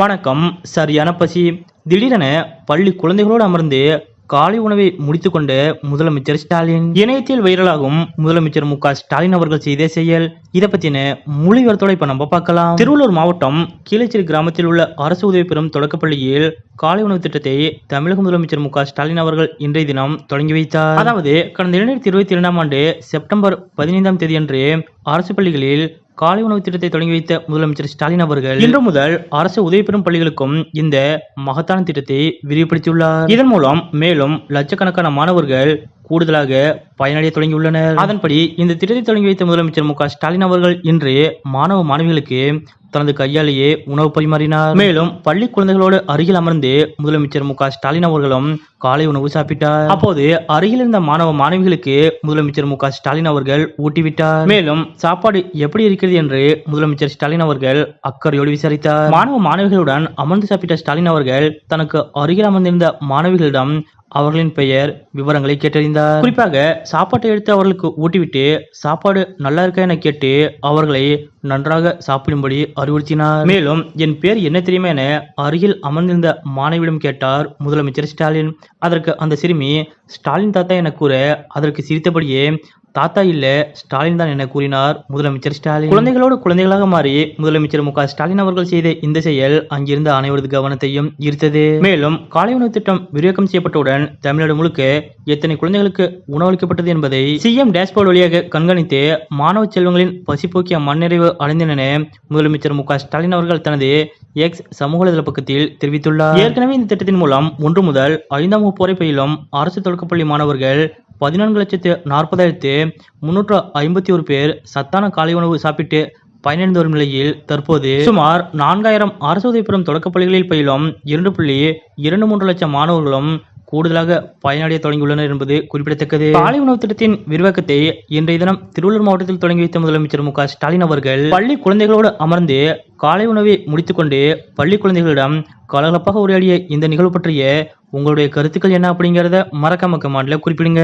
வணக்கம். சரியான பசி. திடீரென பள்ளி குழந்தைகளோடு அமர்ந்து காலை உணவை முடித்துக்கொண்டு முதலமைச்சர் ஸ்டாலின். இணையத்தில் வைரலாகும் முதலமைச்சர் மு ஸ்டாலின் அவர்கள் செய்த செயல். இதை பத்தின முழு விவரத்தோட இப்ப நம்ம பார்க்கலாம். திருவள்ளூர் மாவட்டம் கீழச்சேரி கிராமத்தில் உள்ள அரசு உதவி பெறும் தொடக்கப்பள்ளியில் காலை உணவு திட்டத்தை தமிழக முதலமைச்சர் மு ஸ்டாலின் அவர்கள் இன்றைய தினம் தொடங்கி வைத்தார். அதாவது கடந்த இரண்டாயிரத்தி இருபத்தி இரண்டாம் ஆண்டு செப்டம்பர் பதினைந்தாம் தேதியன்று அரசு பள்ளிகளில் காலை உணவு திட்டத்தை தொடங்கி வைத்த முதலமைச்சர் ஸ்டாலின் அவர்கள் இன்று முதல் அரசு உதவி பெறும் பள்ளிகளுக்கும் இந்த மகத்தான திட்டத்தை விரிவுபடுத்தியுள்ளார். இதன் மூலம் மேலும் லட்சக்கணக்கான மாணவர்கள் கூடுதலாக பயனடைய தொடங்கியுள்ளனர். அதன்படி இந்த திட்டத்தை தொடங்கி வைத்த முதலமைச்சர் மு ஸ்டாலின் அவர்கள் இன்று மாணவ மாணவிகளுக்கு தனது கையாலேயே உணவு பரிமாறினார். மேலும் பள்ளி குழந்தைகளோடு அருகில் அமர்ந்து முதலமைச்சர் மு ஸ்டாலின் அவர்களும் காலை உணவு சாப்பிட்டார். அப்போது அருகில் இருந்த மாணவ மாணவிகளுக்கு முதலமைச்சர் மு ஸ்டாலின் அவர்கள் ஊட்டிவிட்டார். மேலும் சாப்பாடு எப்படி இருக்கிறது என்று முதலமைச்சர் ஸ்டாலின் அவர்கள் அக்கறையோடு விசாரித்தார். மாணவ மாணவிகளுடன் அமர்ந்து சாப்பிட்ட ஸ்டாலின் அவர்கள் தனக்கு அருகில் அமர்ந்திருந்த மாணவிகளிடம் அவர்களின் பெயர் விவரங்களை கேட்டறிந்தார். குறிப்பாக சாப்பாட்டை எடுத்து அவர்களுக்கு ஊட்டிவிட்டு சாப்பாடு நல்லா இருக்கா? என கேட்டு அவர்களை நன்றாக சாப்பிடும்படி அறிவுறுத்தினார். மேலும் என் பேர் என்ன தெரியுமா? என அருகில் அமர்ந்திருந்த மாணவியிடம் கேட்டார் முதலமைச்சர் ஸ்டாலின். அதற்கு அந்த சிறுமி ஸ்டாலின் தாத்தா என கூற அதற்கு சிரித்தபடியே தாத்தா இல்ல ஸ்டாலின் தான் என கூறினார்? முதலமைச்சர் ஸ்டாலின். குழந்தைகளோடு குழந்தைகளாக மாறி முதலமைச்சர் மு ஸ்டாலின் அவர்கள் செய்த இந்த செயல் அங்கிருந்த அனைவரது கவனத்தையும் ஈர்த்தது. மேலும் காலை உணவு திட்டம் விரிவாக்கம் செய்யப்பட்டவுடன் தமிழ்நாடு முழுக்க எத்தனை குழந்தைகளுக்கு உணவளிக்கப்பட்டது என்பதை சிஎம் டேஷ்போர்டு வழியாக கண்காணித்து மாணவ செல்வங்களின் பசிப்போக்கிய மண்ணறிவு அடைந்தன முதலமைச்சர் மு ஸ்டாலின் அவர்கள் தனது எக்ஸ் சமூக வலைதள பக்கத்தில் தெரிவித்துள்ளார். ஏற்கனவே இந்த திட்டத்தின் மூலம் ஒன்று முதல் ஐந்தாம் வகுப்பு வரை பயிலும் அரசு தொடக்கப்பள்ளி மாணவர்கள் பதினான்கு லட்சத்து நாற்பதாயிரத்து முன்னூற்று ஐம்பத்தி ஒரு பேர் சத்தான காலை உணவு சாப்பிட்டு பயனடைந்து வரும் நிலையில் தற்போது சுமார் நான்காயிரம் அரசு உதவி பெறும் தொடக்கப்பள்ளிகளில் பயிலும் இரண்டு புள்ளி இரண்டு மூன்று லட்சம் மாணவர்களும் கூடுதலாக பயனடைய தொடங்கியுள்ளனர் என்பது குறிப்பிடத்தக்கது. காலை உணவு திட்டத்தின் விரிவாக்கத்தை இன்றைய தினம் திருவள்ளூர் மாவட்டத்தில் தொடங்கி வைத்த முதலமைச்சர் மு ஸ்டாலின் அவர்கள் பள்ளி குழந்தைகளோடு அமர்ந்து காலை உணவை முடித்துக்கொண்டு பள்ளி குழந்தைகளிடம் கலகலப்பாக உரையாடிய இந்த நிகழ்வு பற்றிய உங்களுடைய கருத்துக்கள் என்ன அப்படிங்கிறத மறக்காம கமாண்டில் குறிப்பிடுங்க.